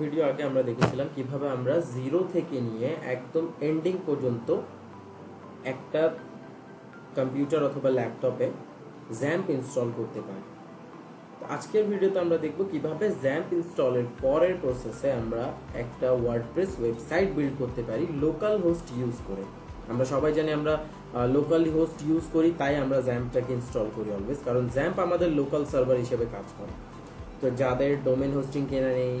Video আগে আমরা দেখেছিলাম কীভাবে আমরা জিরো থেকে নিয়ে একদম এন্ডিং পর্যন্ত একটা কম্পিউটার অথবা ল্যাপটপে জ্যাম্প ইনস্টল করতে পারি। আজকের ভিডিওতে আমরা দেখব কীভাবে জ্যাম্প ইনস্টলের পরের প্রসেসে আমরা একটা ওয়ার্ডপ্রেস ওয়েবসাইট বিল্ড করতে পারি লোকাল হোস্ট ইউজ করে। আমরা সবাই জানি আমরা লোকালি হোস্ট ইউজ করি, তাই আমরা জ্যাম্পটাকে ইনস্টল করি অলওয়েজ কারণ জ্যাম্প আমাদের লোকাল সার্ভার হিসেবে কাজ করে। তো যাদের ডোমেন হোস্টিং কেনা নেই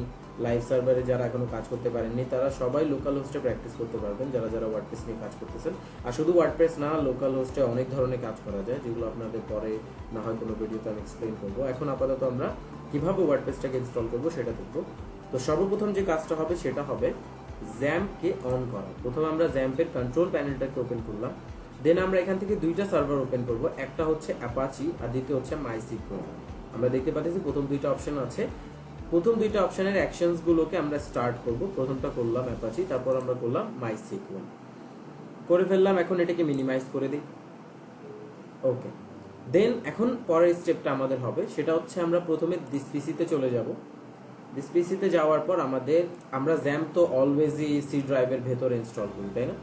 লাইভ সার্ভারে যারা এখনও কাজ করতে পারেননি, তারা সবাই লোকাল হোস্টে প্র্যাকটিস করতে পারবেন, যারা যারা ওয়ার্ডপ্রেস নিয়ে কাজ করতেছেন। আর শুধু ওয়ার্ডপ্রেস না লোকাল হোস্টে অনেক ধরনের কাজ করা যায়, যেগুলো আপনাদের পরে না হয় কোনো ভিডিওতে আমি এক্সপ্লেন করব। এখন আপাতত আমরা কীভাবে ওয়ার্ডপ্রেসটাকে ইনস্টল করব সেটা দেখব। তো সর্বপ্রথম যে কাজটা হবে সেটা হবে জ্যাম্পকে অন করা। প্রথমে আমরা জ্যাম্পের কন্ট্রোল প্যানেলটাকে ওপেন করলাম। দেন আমরা এখান থেকে দুইটা সার্ভার ওপেন করব, একটা হচ্ছে অ্যাপাচি আর দ্বিতীয় হচ্ছে মাইসিক্রো আমরা দেখতে পাচ্ছি প্রথম দুইটা অপশন আছে। প্রথম দুইটা অপশনের অ্যাকশনস গুলোকে আমরা স্টার্ট করব। প্রথমটা করলাম অ্যাপাচি তারপর আমরা করলাম মাইসিক্রো করে ফেললাম, এখন এটাকে মিনিমাইজ করে দিই। ওকে দেন এখন পরের স্টেপটা আমাদের হবে। সেটা হচ্ছে আমরা প্রথমে ডিসপিসিতে চলে যাব। ডিসপিসিতে যাওয়ার পর আমাদের, আমরা জ্যাম তো অলওয়েজই সি ড্রাইভের ভেতরে ইনস্টল করি, তাই না?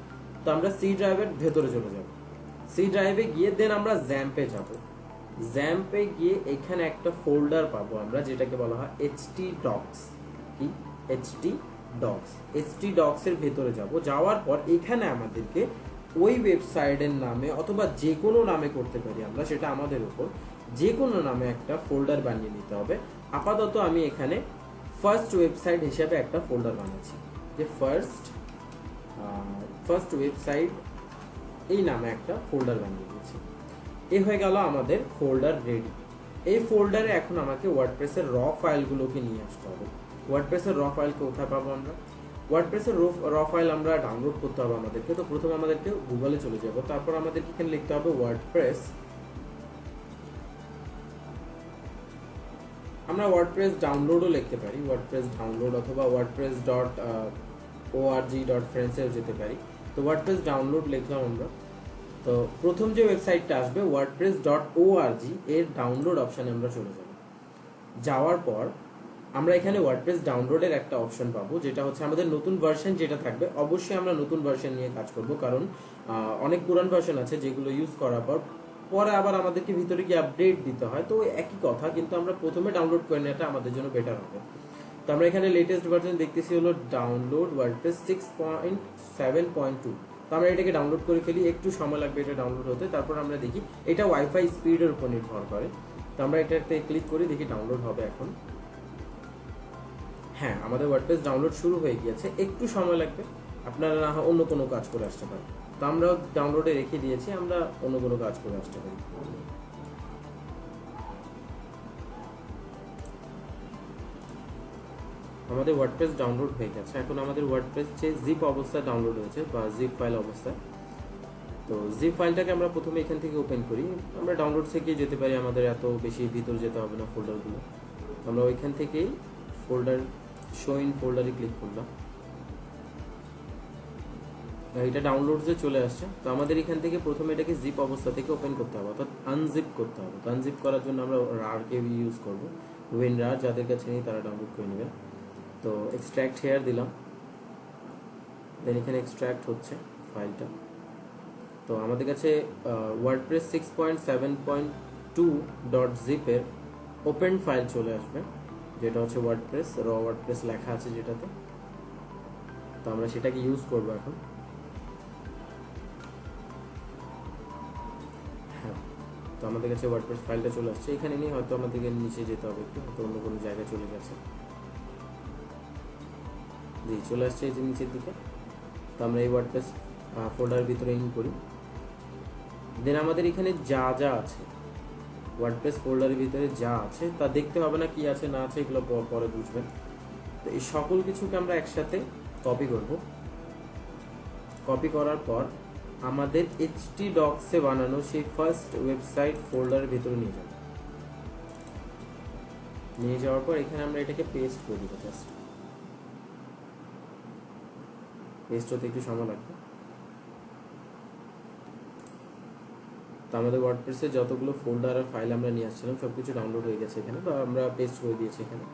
তো আমরা সি ড্রাইভের ভেতরে চলে যাব। সি ড্রাইভে গিয়ে দেন আমরা জ্যাম্পে যাব। জ্যাম্পে গিয়ে এখানে একটা ফোল্ডার পাবো আমরা, যেটাকে বলা হয় এইচটি ডক্স কি? এইচটি ডক্স এইচটি ডক্স এর ভেতরে যাব। যাওয়ার পর এখানে আমাদেরকে ওই ওয়েবসাইটের নামে অথবা যে কোনো নামে করতে পারি আমরা, সেটা আমাদের উপর। যে কোনো নামে একটা ফোল্ডার বানিয়ে নিতে হবে। আপাতত আমি এখানে ফার্স্ট ওয়েবসাইট হিসেবে একটা ফোল্ডার বানাচ্ছি। যে ফার্স্ট ফার্স্ট ওয়েবসাইট এই নামে একটা ফোল্ডার বানিয়ে দিয়েছি এ হয়ে গেল আমাদের ফোল্ডার রেডি এই ফোল্ডারে এখন আমাকে ওয়ার্ডপ্রেসের র ফাইলগুলোকে নিয়ে আসতে হবে। ওয়ার্ডপ্রেসের র ফাইল কোথায় পাবো আমরা? ওয়ার্ডপ্রেসের র ফাইল আমরা ডাউনলোড করতে হবে আমাদেরকে। তো প্রথমে আমাদেরকে গুগলে চলে যাব। তারপর আমাদেরকে এখানে লিখতে হবে ওয়ার্ডপ্রেস আমরা ওয়ার্ডপ্রেস ডাউনলোডও লিখতে পারি। ওয়ার্ডপ্রেস ডাউনলোড অথবা ওয়ার্ডপ্রেস ডট ওআরজি ডট ফ্রেন্সেও যেতে পারি। তো ওয়ার্ডপ্রেস ডাউনলোড লিখলাম আমরা। তো প্রথম যে ওয়েবসাইটটা আসবে ওয়ার্ডপ্রেস ডট ওআরজি এর ডাউনলোড অপশানে আমরা চলে যাব। যাওয়ার পর আমরা এখানে ওয়ার্ডপ্রেস ডাউনলোডের একটা অপশন পাবো, যেটা হচ্ছে আমাদের নতুন ভার্সন যেটা থাকবে। অবশ্যই আমরা নতুন ভার্সন নিয়ে কাজ করব, কারণ অনেক পুরান ভার্সন আছে যেগুলো ইউজ করার পর, পরে আবার আমাদেরকে ভিতরে গিয়ে আপডেট দিতে হয়। তো একই কথা, কিন্তু আমরা প্রথমে ডাউনলোড করে নেওয়াটা আমাদের জন্য বেটার হবে। তো আমরা এখানে লেটেস্ট ভার্সন দেখতেছি হলো download WordPress six point seven point two আমরা এটাকে ডাউনলোড করে ফেলি, একটু সময় লাগবে এটা ডাউনলোড হতে। তারপর আমরা দেখি, এটা ওয়াইফাই স্পিডের উপর নির্ভর করে। তো আমরা এটাতে ক্লিক করি, দেখি ডাউনলোড হবে এখন। হ্যাঁ আমাদের ওয়ার্ডপ্রেস ডাউনলোড শুরু হয়ে গিয়েছে, একটু সময় লাগবে। আপনারা না অন্য কোনো কাজ করে আসতে পারেন। তো আমরা ডাউনলোডে রেখে দিয়েছি, আমরা অন্য কোনো কাজ করে আসতে পারি। আমাদের ওয়ার্ডপ্রেস ডাউনলোড হয়ে গেছে। এখন আমাদের ওয়ার্ডপ্রেস যে জিপ অবস্থায় ডাউনলোড হয়েছে বা জিপ ফাইল অবস্থায় তো জিপ ফাইলটাকে আমরা প্রথমে এখান থেকে ওপেন করি। আমরা ডাউনলোড থেকে যেতে পারি, আমাদের এত বেশি ভিতর যেতে হবে না ফোল্ডারগুলো আমরা ওইখান থেকেই ফোল্ডার শো ইন ফোল্ডারে ক্লিক করলাম। এটা ডাউনলোডসে চলে আসছে। তো আমাদের এখান থেকে প্রথমে এটাকে জিপ অবস্থা থেকে ওপেন করতে হবে, অর্থাৎ আনজিপ করতে হবে। আনজিপ করার জন্য আমরা রারকে ইউজ করব। উইন রার যাদের কাছে নেই, তারা ডাউনলোড করে নেবেন তো এক্সট্র্যাক্ট হেয়ার দিলাম। দেন এখানে এক্সট্র্যাক্ট হচ্ছে ফাইলটা তো আমাদের কাছে WordPress six point seven point two dot জিপের open file চলে আসবে, যেটা হচ্ছে ওয়ার্ডপ্রেস র ওয়ার্ডপ্রেস লেখা আছে যেটাতে। তো আমরা সেটাকে ইউজ করব এখন। হ্যাঁ তো আমাদের কাছে ওয়ার্ডপ্রেস ফাইলটা চলে আসছে। এখানে নিয়ে হয়তো আমাদেরকে নিচে যেতে হবে একটু অন্য কোনো জায়গায় চলে গেছে। জি, চলে আসছে এই যে নিচের দিকে। তো আমরা এই ওয়ার্ডপ্রেস ফোল্ডারের ভিতরে ইন করি। দেন আমাদের এখানে যা যা আছে ওয়ার্ডপ্রেস ফোল্ডারের ভিতরে যা আছে, তা দেখতে হবে না কি আছে, না আছে, এগুলো পরে বুঝবেন। তো এই সকল কিছুকে আমরা একসাথে কপি করব। কপি করার পর আমাদের এইচটি ডক্সে বানানো সেই ফার্স্ট ওয়েবসাইট ফোল্ডারের ভিতরে নিয়ে যাব। নিয়ে যাওয়ার পর এখানে আমরা এটাকে পেস্ট করে দিব জাস্ট পেস্ট হতে একটু সময় লাগবে। তো আমাদের ওয়ার্ডপ্রেসে যতগুলো ফোল্ডার আর ফাইল আমরা নিয়ে আসছিলাম সব কিছু ডাউনলোড হয়ে গেছে এখানে বা আমরা পেস্ট করে দিয়েছি এখানে।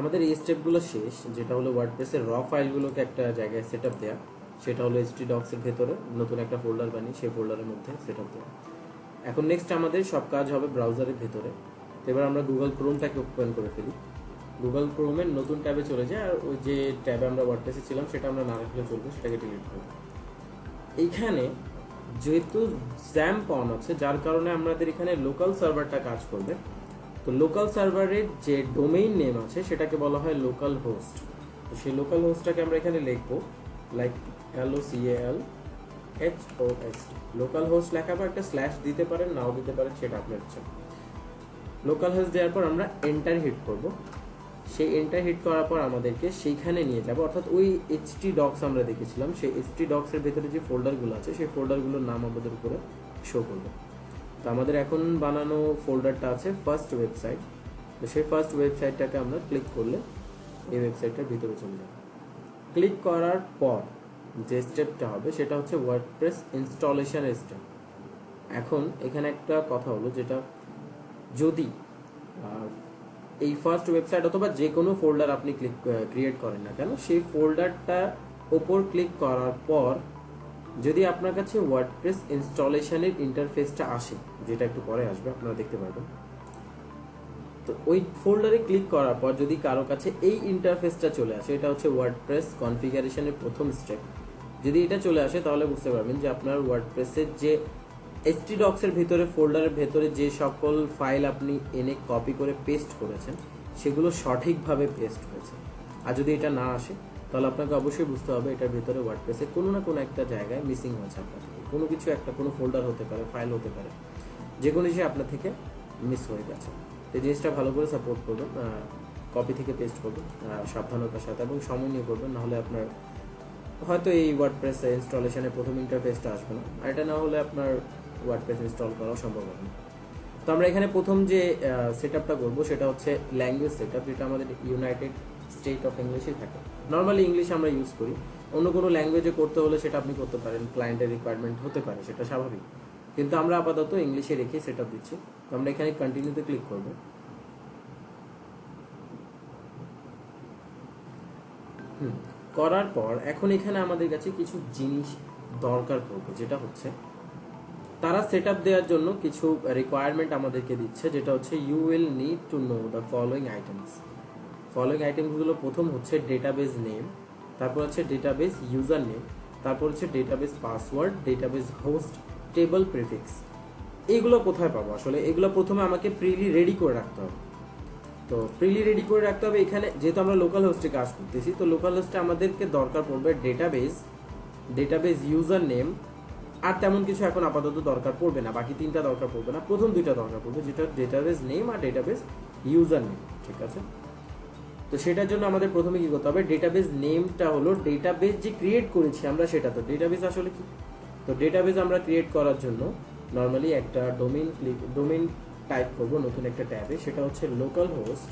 আমাদের এই স্টেপগুলো শেষ, যেটা হলো ওয়ার্ডপ্রেসের র ফাইলগুলোকে একটা জায়গায় সেট আপ দেওয়া সেটা হলো এসটি ডক্সের ভেতরে, নতুন একটা ফোল্ডার বানিয়ে সেই ফোল্ডারের মধ্যে সেট আপ দেওয়া এখন নেক্সট আমাদের সব কাজ হবে ব্রাউজারের ভেতরে। তো এবার আমরা গুগল ক্রোমটাকে ওপেন করে ফেলি। গুগল ক্রোমের নতুন ট্যাবে চলে যায় আর ওই যে ট্যাবে আমরা ওয়ার্ডপ্রেসে ছিলাম সেটা আমরা না রাখলে চলবে, সেটাকে ডিলিট করব। এইখানে যেহেতু জ্যাম্প অন আছে, যার কারণে আমাদের এখানে লোকাল সার্ভারটা কাজ করবে। তো লোকাল সার্ভারের যে ডোমেইন নেম আছে, সেটাকে বলা হয় লোকাল হোস্ট তো সেই লোকাল হোস্টটাকে আমরা এখানে লিখব like L O C L H O S localhost লেখা বা একটা স্ল্যাশ দিতে পারেন, নাও দিতে পারেন, সেটা আপনার ইচ্ছা। লোকাল হোস্ট দেওয়ার পর আমরা এন্টার হিট করব। সেই এন্টার হিট করার পর আমাদেরকে সেইখানে নিয়ে যাব। অর্থাৎ ওই এইচটি ডক্স আমরা দেখেছিলাম, সেই এইচটি ডক্সের ভেতরে যে ফোল্ডারগুলো আছে, সেই ফোল্ডারগুলোর নাম আমাদের উপরে শো করবে। তো আমাদের এখন বানানো ফোল্ডারটা আছে ফার্স্ট ওয়েবসাইট তো সেই ফার্স্ট ওয়েবসাইটটাকে আমরা ক্লিক করলে এই ওয়েবসাইটটার ভিতরে চলে যাবে। ক্লিক করার পর যে স্টেপটা হবে, সেটা হচ্ছে ওয়ার্ডপ্রেস ইনস্টলেশন স্টেপ এখন এখানে একটা কথা হলো, যেটা যদি এই ফার্স্ট ওয়েবসাইট অথবা যে কোনো ফোল্ডার আপনি ক্লিক ক্রিয়েট করেন না কেন, সেই ফোল্ডারটা ওপর ক্লিক করার পর যদি আপনার কাছে ওয়ার্ডপ্রেস ইনস্টলেশনের ইন্টারফেসটা আসে, যেটা একটু পরে আসবে, আপনারা দেখতে পারবেন। তো ওই ফোল্ডারে ক্লিক করার পর যদি কারও কাছে এই ইন্টারফেসটা চলে আসে, এটা হচ্ছে ওয়ার্ডপ্রেস কনফিগারেশনের প্রথম স্টেপ যদি এটা চলে আসে তাহলে বুঝতে পারবেন যে আপনার ওয়ার্ডপ্রেসের যে এইচটি ডক্সের ভিতরে ফোল্ডারের ভেতরে যে সকল ফাইল আপনি এনে কপি করে পেস্ট করেছেন, সেগুলো সঠিকভাবে পেস্ট হয়েছে। আর যদি এটা না আসে, তাহলে আপনাকে অবশ্যই বুঝতে হবে এটার ভিতরে ওয়ার্ডপ্রেসে কোনো না কোনো একটা জায়গায় মিসিং হয়েছে আপনার। কোনো কিছু একটা, কোনো ফোল্ডার হতে পারে ফাইল হতে পারে যে কোনো জিনিস আপনার থেকে মিস হয়ে গেছে। এই জিনিসটা ভালো করে সাপোর্ট করবেন কপি থেকে পেস্ট করবেন সাবধানতার সাথে এবং সময় নিয়ে করবেন, নাহলে আপনার হয়তো এই ওয়ার্ডপ্রেস ইনস্টলেশনের প্রথম ইন্টারফেসটা আসবে না। আর এটা না হলে আপনার ওয়ার্ডপ্রেস ইনস্টল করাও সম্ভব হবে। তো আমরা এখানে প্রথম যে সেট আপটা করব সেটা হচ্ছে ল্যাঙ্গুয়েজ সেট আপ যেটা আমাদের ইউনাইটেড স্টেট অফ ইংলিশে থাকে। নর্মালি ইংলিশ আমরা ইউজ করি। অন্য কোনো ল্যাঙ্গুয়েজে করতে হলে সেটা আপনি করতে পারেন। ক্লায়েন্টের রিকোয়ারমেন্ট হতে পারে, সেটা স্বাভাবিক। কিন্তু আমরা আপাতত ইংলিশে রেখে সেট আপ দিচ্ছি। তো আমরা এখানে কন্টিনিউতে ক্লিক করব। করার পর এখন এখানে আমাদের কাছে কিছু জিনিস দরকার পড়বে, যেটা হচ্ছে তারা সেট আপ দেওয়ার জন্য কিছু রিকোয়ারমেন্ট আমাদেরকে দিচ্ছে, যেটা হচ্ছে you will need to know the following items following আইটেমসগুলো প্রথম হচ্ছে ডেটাবেস নেম তারপর হচ্ছে ডেটাবেস ইউজার নেম তারপর হচ্ছে database password database host table prefix এগুলো কোথায় পাবো? আসলে এগুলো প্রথমে আমাকে প্রিলি রেডি করে রাখতে হবে। তো প্রিলি রেডি করে রাখতে হবে এখানে, যেহেতু আমরা লোকাল হোস্টে কাজ করতেছি, তো লোকাল হোস্টে আমাদেরকে দরকার পড়বে ডেটাবেস ডেটাবেস ইউজার নেম আর তেমন কিছু এখন আপাতত দরকার পড়বে না, বাকি তিনটা দরকার পড়বে না। প্রথম দুইটা দরকার পড়বে, যেটা ডেটাবেস নেম আর ডেটাবেস ইউজার নেম ঠিক আছে? তো সেটার জন্য আমাদের প্রথমে কি করতে হবে? ডেটাবেস নেমটা হলো ডেটাবেস যে ক্রিয়েট করেছি আমরা সেটা। তো ডেটাবেস আসলে কি? তো ডেটাবেস আমরা ক্রিয়েট করার জন্য নর্মালি একটা ডোমেইন ক্লিক ডোমেইন টাইপ করব নতুন একটা ট্যাবে। সেটা হচ্ছে local host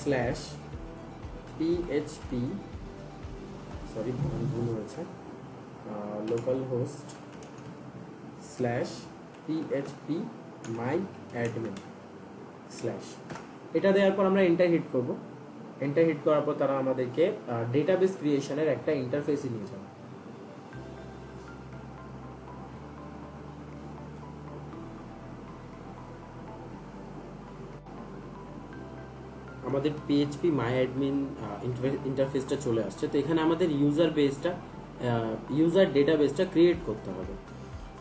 slash PHP sorry ভুল হয়েছে। Host slash PHP my admin slash এটা দেওয়ার পর আমরা এন্টার হিট করব। এন্টার হিট করার পর তারা আমাদেরকে ডেটাবেস ক্রিয়েশনের একটা ইন্টারফেসে নিয়ে যাবে। আমাদের পিএইচপি মাই অ্যাডমিন ইন্টারফেসটা চলে আসছে। তো এখানে আমাদের ইউজার বেসটা ইউজার ডেটাবেসটা ক্রিয়েট করতে হবে।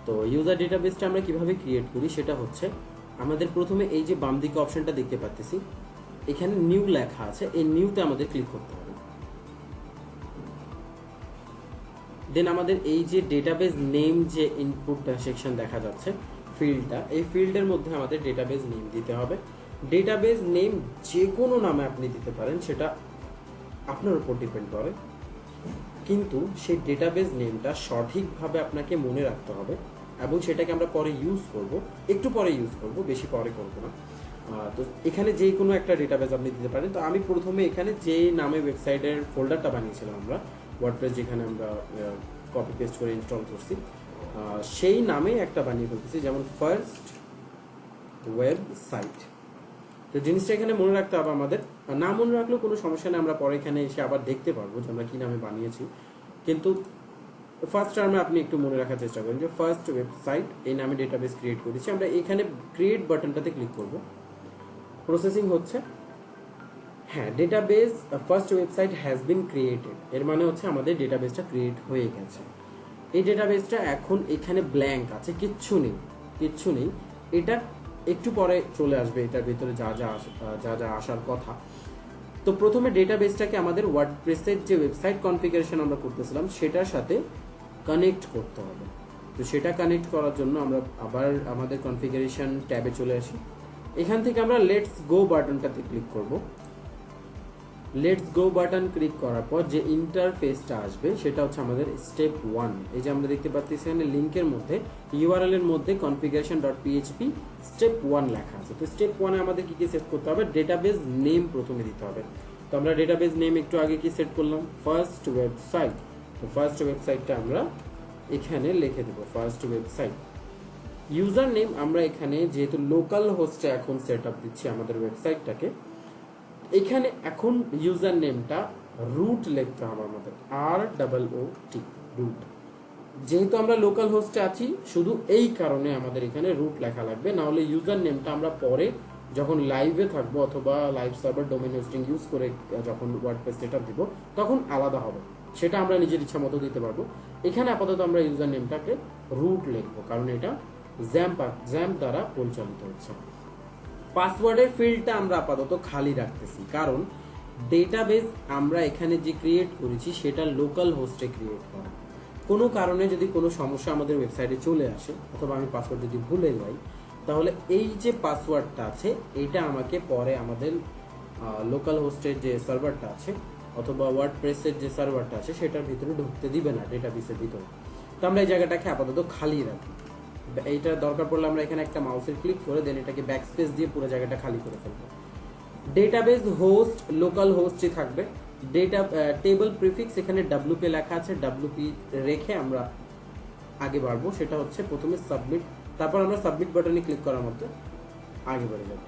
তো ইউজার ডেটাবেসটা আমরা কীভাবে ক্রিয়েট করি সেটা হচ্ছে, আমাদের প্রথমে এই যে বাম দিকে অপশনটা দেখতে পাচ্ছি এখানে নিউ লেখা আছে, এই নিউতে আমাদের ক্লিক করতে হবে। দেন আমাদের এই যে ডেটাবেস নেম যে ইনপুট সেকশন দেখা যাচ্ছে ফিল্ডটা এই ফিল্ডের মধ্যে আমাদের ডেটাবেস নেম দিতে হবে। ডেটাবেস নেম যে কোনো নামে আপনি দিতে পারেন, সেটা আপনার উপর ডিপেন্ড করে। কিন্তু সেই ডেটাবেস নেমটা সঠিকভাবে আপনাকে মনে রাখতে হবে এবং সেটাকে আমরা পরে ইউজ করব। একটু পরে ইউজ করব, বেশি পরে করব না। তো এখানে যে কোনো একটা ডেটাবেস আপনি দিতে পারেন। তো আমি প্রথমে এখানে যে নামে ওয়েবসাইটের ফোল্ডারটা বানিয়েছিলাম আমরা ওয়ার্ডপ্রেস যেখানে আমরা কপি পেস্ট করে ইনস্টল করছি সেই নামে একটা বানিয়ে ফেলতেছি, যেমন ফার্স্ট ওয়েবসাইট তো জিনিসটা এখানে মনে রাখতে হবে আমাদের। না মনে রাখলেও কোনো সমস্যা নেই, আমরা পরে এখানে এসে আবার দেখতে পারব যে আমরা কি নামে বানিয়েছি। কিন্তু ফার্স্ট টার্মে আপনি একটু মনে রাখার চেষ্টা করেন যে ফার্স্ট ওয়েবসাইট এই নামে ডেটাবেস ক্রিয়েট করেছি। আমরা এখানে ক্রিয়েট বাটনটাতে ক্লিক করব। প্রসেসিং হচ্ছে। হ্যাঁ database first website has been created এর মানে হচ্ছে আমাদের ডেটাবেসটা ক্রিয়েট হয়ে গেছে। এই ডেটাবেসটা এখন এখানে ব্ল্যাঙ্ক আছে, কিচ্ছু নেই কিচ্ছু নেই। এটা একটু পরে চলে আসবে এটার ভিতরে যা যা যা যা আসার কথা। তো প্রথমে ডেটাবেসটাকে আমাদের ওয়ার্ডপ্রেসের যে ওয়েবসাইট কনফিগারেশন আমরা করতেছিলাম, সেটার সাথে কানেক্ট করতে হবে। তো সেটা কানেক্ট করার জন্য আমরা আবার আমাদের কনফিগারেশন ট্যাবে চলে আসি। এখান থেকে আমরা লেটস গো বাটনটাতে ক্লিক করব। লেটস গো বাটন ক্লিক করার পর যে ইন্টারফেসটা আসবে, সেটা হচ্ছে আমাদের স্টেপ ওয়ান এই যে আমরা দেখতে পাচ্ছি এখানে লিঙ্কের মধ্যে ইউআরএল এর মধ্যে configuration dot PHP step one লেখা আছে। তো স্টেপ ওয়ানে আমাদের কি কি সেট করতে হবে? ডেটাবেস নেম প্রথমে দিতে হবে। তো আমরা ডেটাবেস নেম একটু আগে কি সেট করলাম? ফার্স্ট ওয়েবসাইট তো ফার্স্ট ওয়েবসাইটটা আমরা এখানে লিখে দেবো ফার্স্ট ওয়েবসাইট ইউজার নেম আমরা এখানে যেহেতু লোকাল হোস্টে এখন সেট আপ দিচ্ছি আমাদের ওয়েবসাইটটাকে এখানে এখন ইউজার নেমটা রুট লিখতে হবে আমাদের আর ডাবল ও টি রুট যেহেতু আমরা লোকাল হোস্টে আছি, শুধু এই কারণে আমাদের এখানে রুট লেখা লাগবে। না হলে ইউজার নেমটা আমরা পরে যখন লাইভে থাকব অথবা live server domain hosting use করে যখন ওয়ার্ডপ্রেস সেট আপ দিব, তখন আলাদা হবে। সেটা আমরা নিজের ইচ্ছা মতো দিতে পারব। এখানে আপাতত আমরা ইউজার নেমটাকে রুট লিখব, কারণ এটা জ্যাম্প জ্যাম্প দ্বারা পরিচালিত হচ্ছে। পাসওয়ার্ডের ফিল্ডটা আমরা আপাতত খালি রাখতেছি। কারণ ডেটাবেস আমরা এখানে যে ক্রিয়েট করেছি, সেটা লোকাল হোস্টে ক্রিয়েট করা। কোনো কারণে যদি কোনো সমস্যা আমাদের ওয়েবসাইটে চলে আসে, অথবা আমি পাসওয়ার্ড যদি ভুলে যাই, তাহলে এই যে পাসওয়ার্ডটা আছে, এটা আমাকে পরে আমাদের লোকাল হোস্টের যে সার্ভারটা আছে, অথবা ওয়ার্ড প্রেসের যে সার্ভারটা আছে, সেটার ভিতরে ঢুকতে দিবে না ডেটাবেসের ভিতরে। তো আমরা এই জায়গাটাকে আপাতত খালি রাখি। এইটা দরকার পড়লে আমরা এখানে একটা মাউসের ক্লিক করে দেন এটাকে ব্যাক স্পেস দিয়ে পুরো জায়গাটা খালি করে ফেলব। ডেটাবেস হোস্ট লোকাল হোস্টই থাকবে। ডেটা টেবল প্রিফিক্স এখানে ডাব্লুপি লেখা আছে। ডাব্লুপি রেখে আমরা আগে বাড়বো। সেটা হচ্ছে প্রথমে সাবমিট তারপর আমরা সাবমিট বাটনে ক্লিক করার মধ্যে আগে বাড়ে যাব।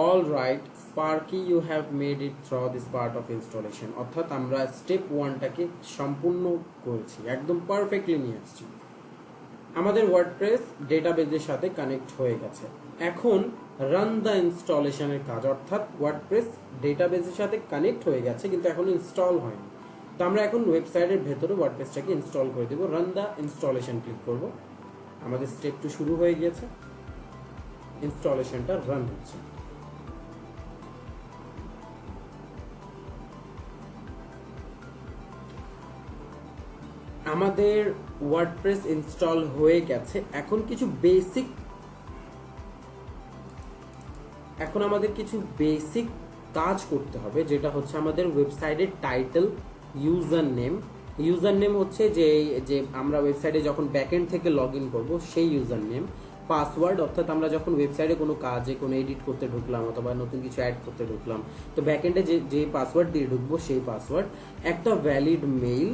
All right Sparky you have made it through this part of installation অর্থাৎ আমরা স্টেপ ওয়ানটাকে সম্পূর্ণ করেছি। একদম পারফেক্টলি নিয়ে আসছি। আমাদের ওয়ার্ডপ্রেস ডেটাবেজের সাথে কানেক্ট হয়ে গেছে। এখন রান দ্য ইনস্টলেশনের কাজ, অর্থাৎ ওয়ার্ডপ্রেস ডেটাবেজের সাথে কানেক্ট হয়ে গেছে, কিন্তু এখনও ইনস্টল হয়নি। তো আমরা এখন ওয়েবসাইটের ভেতরে ওয়ার্ডপ্রেসটাকে ইনস্টল করে দেবো। রান দ্য ইনস্টলেশন ক্লিক করব। আমাদের স্টেপ টু শুরু হয়ে গিয়েছে। ইনস্টলেশনটা রান হচ্ছে। আমাদের ওয়ার্ডপ্রেস ইনস্টল হয়ে গেছে। এখন কিছু বেসিক এখন আমাদের কিছু বেসিক কাজ করতে হবে, যেটা হচ্ছে আমাদের ওয়েবসাইটের title user name user name হচ্ছে যে যে আমরা ওয়েবসাইটে যখন ব্যাকএন্ড থেকে লগ ইন করব, সেই ইউজার নেম পাসওয়ার্ড অর্থাৎ আমরা যখন ওয়েবসাইটে কোনো কাজে, কোনো এডিট করতে ঢুকলাম, অথবা নতুন কিছু অ্যাড করতে ঢুকলাম, তো ব্যাকএন্ডে যে যে পাসওয়ার্ড দিয়ে ঢুকবো, সেই পাসওয়ার্ড একটা ভ্যালিড মেইল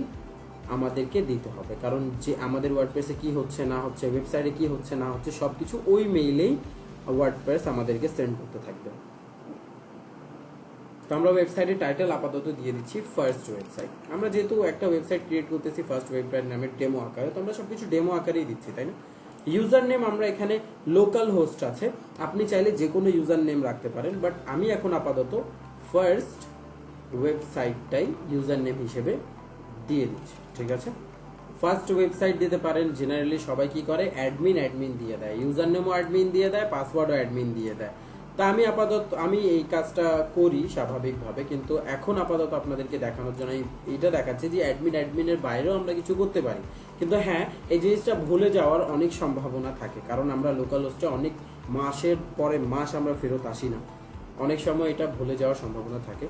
আমাদেরকে দিতে হবে। কারণ যে আমাদের ওয়ার্ডপ্রেসে কি হচ্ছে না হচ্ছে ওয়েবসাইটে কি হচ্ছে না হচ্ছে সব কিছু ওই মেইলেই ওয়ার্ডপ্রেস আমাদেরকে সেন্ড করতে থাকবে। তো আমরা ওয়েবসাইটের টাইটেল আপাতত দিয়ে দিচ্ছি ফার্স্ট ওয়েবসাইট আমরা যেহেতু একটা ওয়েবসাইট ক্রিয়েট করতেছি ফার্স্ট ওয়েবসাইট নামের ডেমো আকারে, তো আমরা সব কিছু ডেমো আকারেই দিচ্ছি, তাই না? ইউজার নেম আমরা এখানে লোকাল হোস্ট আছে। আপনি চাইলে যে কোনো ইউজার নেম রাখতে পারেন বাট আমি এখন আপাতত ফার্স্ট ওয়েবসাইটটাই ইউজার নেম হিসেবে দিয়ে দিচ্ছি, ঠিক আছে? ফার্স্ট ওয়েবসাইট দিতে পারেন জেনারেলি সবাই কি করে? অ্যাডমিন অ্যাডমিন দিয়ে দেয়। ইউজার নেমও অ্যাডমিন দিয়ে দেয় পাসওয়ার্ডও অ্যাডমিন দিয়ে দেয়। তা আমি আপাতত, আমি এই কাজটা করি স্বাভাবিকভাবে, কিন্তু এখন আপাতত আপনাদেরকে দেখানোর জন্য এইটা দেখাচ্ছি যে অ্যাডমিন অ্যাডমিনের বাইরেও আমরা কিছু করতে পারি। কিন্তু হ্যাঁ এই জিনিসটা ভুলে যাওয়ার অনেক সম্ভাবনা থাকে, কারণ আমরা লোকাল হোস্টে অনেক মাসের পরে মাস আমরা ফেরত আসি না। অনেক সময় এটা ভুলে যাওয়ার সম্ভাবনা থাকে।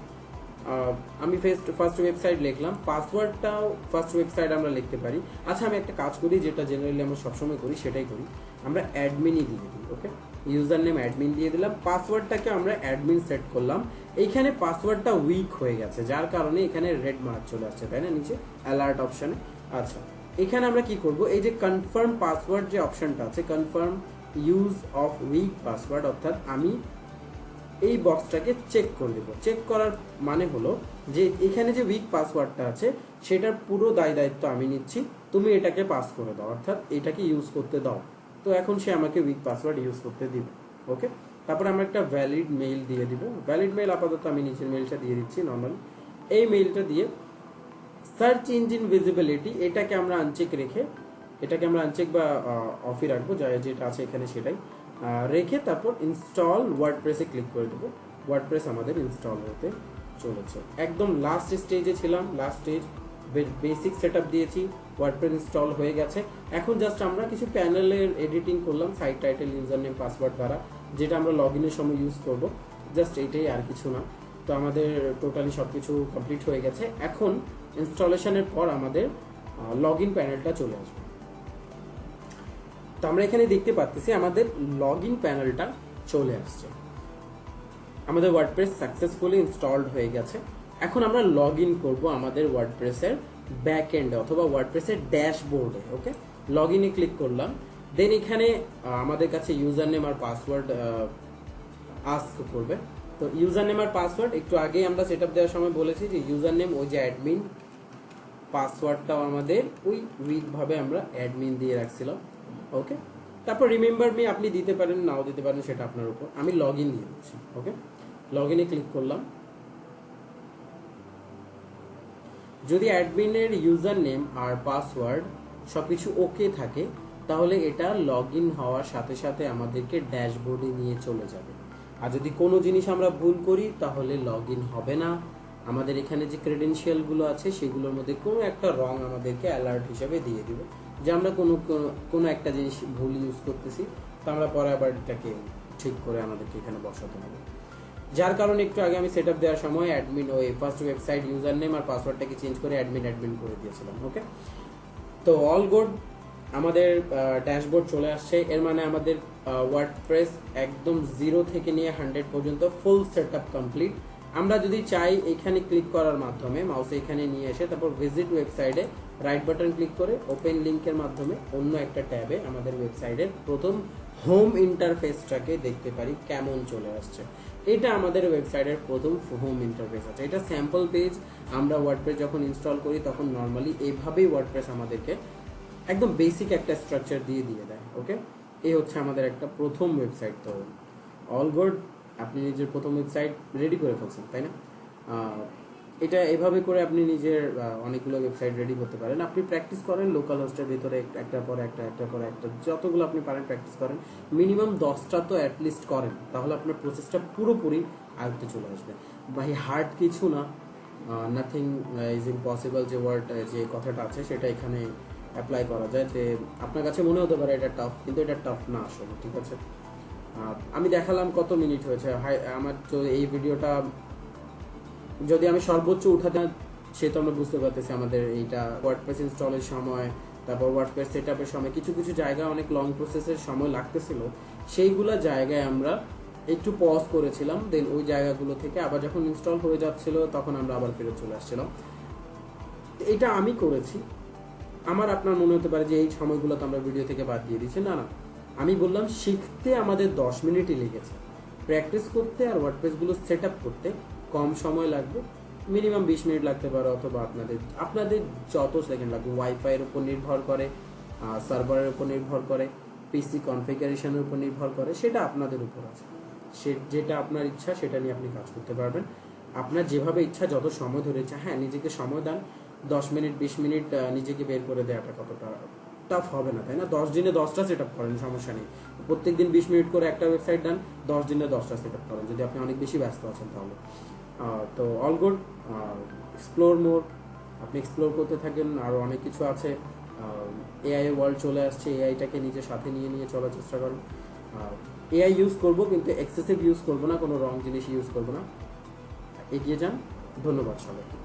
আমি ফার্স্ট ফার্স্ট ওয়েবসাইট লিখলাম। পাসওয়ার্ডটাও ফার্স্ট ওয়েবসাইট আমরা লিখতে পারি। আচ্ছা আমি একটা কাজ করি, যেটা জেনারেলি আমরা সবসময় করি, সেটাই করি। আমরা অ্যাডমিনই দিয়ে দিই ওকে ইউজার নেম অ্যাডমিন দিয়ে দিলাম। পাসওয়ার্ডটাকে আমরা অ্যাডমিন সেট করলাম। এইখানে পাসওয়ার্ডটা উইক হয়ে গেছে, যার কারণে এখানে রেড মার্ক চলে আসছে, তাই না? নিচে অ্যালার্ট অপশানে আচ্ছা এখানে আমরা কি করব? এই যে কনফার্ম পাসওয়ার্ড যে অপশনটা আছে confirm use of weak password অর্থাৎ আমি এই বক্সটাকে চেক করে দেবো চেক করার মানে হলো যে এখানে যে উইক পাসওয়ার্ডটা আছে, সেটার পুরো দায় দায়িত্ব আমি নিচ্ছি, তুমি এটাকে পাস করে দাও, অর্থাৎ এটাকে ইউজ করতে দাও। তো এখন সে আমাকে উইক পাসওয়ার্ড ইউজ করতে দিবে ওকে তারপরে আমরা একটা ভ্যালিড মেইল দিয়ে দিব। ভ্যালিড মেইল আপাতত আমি নিচের মেইলটা দিয়ে দিচ্ছি নর্মালি এই মেইলটা দিয়ে সার্চ ইঞ্জিন ভিজিবিলিটি এটাকে আমরা আনচেক রেখে, এটাকে আমরা আনচেক বা অফই রাখব, যা যেটা আছে এখানে সেটাই। রেখে তারপর ইনস্টল ওয়ার্ডপ্রেসে ক্লিক করে দেবো। ওয়ার্ডপ্রেস আমাদের ইনস্টল হতে চলেছে। একদম লাস্ট স্টেজে ছিলাম লাস্ট স্টেজ বেসিক সেট দিয়েছি ওয়ার্ডপ্রেস ইনস্টল হয়ে গেছে। এখন জাস্ট আমরা কিছু প্যানেলের এডিটিং করলাম site title user name password দ্বারা, যেটা আমরা লগ ইনের সময় ইউজ করব। জাস্ট এইটাই আর কিছু না। তো আমাদের টোটালি সব কিছু কমপ্লিট হয়ে গেছে। এখন ইনস্টলেশনের পর আমাদের লগ ইন প্যানেলটা চলে আসবে। তো আমরা এখানে দেখতে পাচ্ছি আমাদের লগ ইন প্যানেলটা চলে আসছে। আমাদের ওয়ার্ডপ্রেস সাকসেসফুলি ইনস্টলড হয়ে গেছে। এখন আমরা লগ ইন করব আমাদের ওয়ার্ডপ্রেসের ব্যাক এন্ডে অথবা ওয়ার্ডপ্রেসের ড্যাশবোর্ডে ওকে লগ ইনে ক্লিক করলাম। দেন এখানে আমাদের কাছে ইউজার নেম আর পাসওয়ার্ড আস্ক করবে। তো ইউজার নেম আর পাসওয়ার্ড একটু আগেই আমরা সেট আপ দেওয়ার সময় বলেছি যে ইউজার নেম ওই যে অ্যাডমিন পাসওয়ার্ডটাও আমাদের ওই উইক ভাবে আমরা অ্যাডমিন দিয়ে রাখছিলাম। ওকে তারপর রিমেম্বার মি আপনি দিতে পারেন, নাও দিতে পারেন, সেটা আপনার উপর। আমি লগ ইন দিয়ে দিচ্ছি ওকে লগ ইনে ক্লিক করলাম। যদি অ্যাডমিনের ইউজার নেম আর পাসওয়ার্ড সবকিছু ওকে থাকে, তাহলে এটা লগ ইন হওয়ার সাথে সাথে আমাদেরকে ড্যাশবোর্ডে নিয়ে চলে যাবে। আর যদি কোনো জিনিস আমরা ভুল করি, তাহলে লগ ইন হবে না। আমাদের এখানে যে ক্রেডেনশিয়ালগুলো আছে, সেগুলোর মধ্যে কোনো একটা রং আমাদেরকে অ্যালার্ট হিসেবে দিয়ে দিবে। যে আমরা কোনো কোনো- একটা জিনিস ভুল ইউজ করতেছি, তো আমরা পরে আবার এটাকে ঠিক করে আমাদেরকে এখানে বসাতে হবে। যার কারণে একটু আগে আমি সেট আপ দেওয়ার সময় অ্যাডমিন ওই ফার্স্ট ওয়েবসাইট ইউজার নেম আর পাসওয়ার্ডটাকে চেঞ্জ করে অ্যাডমিন অ্যাডমিন করে দিয়েছিলাম ওকে তো অল গুড আমাদের ড্যাশবোর্ড চলে আসছে। এর মানে আমাদের ওয়ার্ডপ্রেস একদম জিরো থেকে নিয়ে হান্ড্রেড পর্যন্ত ফুল সেট আপ কমপ্লিট আমরা যদি চাই এখানে ক্লিক করার মাধ্যমে মাউসে এখানে নিয়ে এসে তারপর ভিজিট ওয়েবসাইটে রাইট বাটন ক্লিক করে ওপেন লিঙ্কের মাধ্যমে অন্য একটা ট্যাবে আমাদের ওয়েবসাইটের প্রথম হোম ইন্টারফেসটাকে দেখতে পারি কেমন চলে আসছে। এটা আমাদের ওয়েবসাইটের প্রথম হোম ইন্টারফেস আছে। এটা স্যাম্পল পেজ আমরা ওয়ার্ডপ্রেস যখন ইনস্টল করি তখন নর্মালি এইভাবেই ওয়ার্ডপ্রেস আমাদেরকে একদম বেসিক একটা স্ট্রাকচার দিয়ে দিয়ে দেয় ওকে এই হচ্ছে আমাদের একটা প্রথম ওয়েবসাইট তো। অল গুড আপনি নিজের প্রথম ওয়েবসাইট রেডি করে ফেলছেন, তাই না? এটা এভাবে করে আপনি নিজের অনেকগুলো ওয়েবসাইট রেডি করতে পারেন। আপনি প্র্যাকটিস করেন লোকাল হোস্টের ভিতরে এক- একটার পর একটা, একটার পর একটা। যতগুলো আপনি পারেন প্র্যাকটিস করেন। মিনিমাম দশটা তো অ্যাটলিস্ট করেন। তাহলে আপনার প্রসেসটা পুরোপুরি আয়ত্তে চলে আসবে। ভাই হার্ড কিছু না। নাথিং ইজ ইম্পসিবল যে ওয়ার্ড যে কথাটা আছে, সেটা এখানে অ্যাপ্লাই করা যায়। যে আপনার কাছে মনে হতে পারে এটা টাফ কিন্তু এটা টাফ না আসলে, ঠিক আছে? আমি দেখালাম কত মিনিট হয়েছে। আমার এই ভিডিওটা যদি আমি সর্বোচ্চ উঠাতে সে তো আমরা বুঝতে পারতেছি আমাদের এইটা ওয়ার্ডপ্রেস ইনস্টলের সময়, তারপর ওয়ার্ডপ্রেস সেট আপের সময়, কিছু কিছু জায়গায় অনেক লং প্রসেসের সময় লাগতেছিল। সেইগুলো জায়গায় আমরা একটু পজ করেছিলাম দেন ওই জায়গাগুলো থেকে আবার যখন ইনস্টল হয়ে যাচ্ছিল, তখন আমরা আবার ফেরত চলে আসছিলাম। এটা আমি করেছি। আমার, আপনার মনে হতে পারে যে এই সময়গুলো তো আমরা ভিডিও থেকে বাদ দিয়ে দিচ্ছি। না না। আমি বললাম, শিখতে আমাদের দশ মিনিটই লেগেছে। প্র্যাকটিস করতে আর ওয়ার্ডপ্রেসগুলো সেট আপ করতে কম সময় লাগবে। মিনিমাম বিশ মিনিট লাগতে পারে অথবা আপনাদের আপনাদের যত সেকেন্ড লাগবে। ওয়াইফাইয়ের উপর নির্ভর করে সার্ভারের উপর নির্ভর করে, পিসি কনফিগারেশনের উপর নির্ভর করে, সেটা আপনাদের উপর আছে। সে, যেটা আপনার ইচ্ছা সেটা নিয়ে আপনি কাজ করতে পারবেন। আপনার যেভাবে ইচ্ছা, যত সময় ধরে ইচ্ছা হ্যাঁ নিজেকে সময় দেন। দশ মিনিট, বিশ মিনিট নিজেকে বের করে দেওয়াটা কতটা টাফ হবে না, তাই না? দশ দিনে দশটা সেট আপ করেন, সমস্যা নেই। প্রত্যেক দিন বিশ মিনিট করে একটা ওয়েবসাইট দেন দশ দিনে দশটা সেট আপ করেন, যদি আপনি অনেক বেশি ব্যস্ত আছেন তাহলে। তো অল গুড এক্সপ্লোর মোর আপনি এক্সপ্লোর করতে থাকেন আরও অনেক কিছু আছে। এআই ওয়ার্ল্ড চলে আসছে এআইটাকে নিজের সাথে নিয়ে নিয়ে চলার চেষ্টা করুন। এআই ইউজ করব, কিন্তু এক্সেসিভ ইউজ করব না, কোনো রং জিনিস ইউজ করব না। এগিয়ে যান, ধন্যবাদ সবাইকে।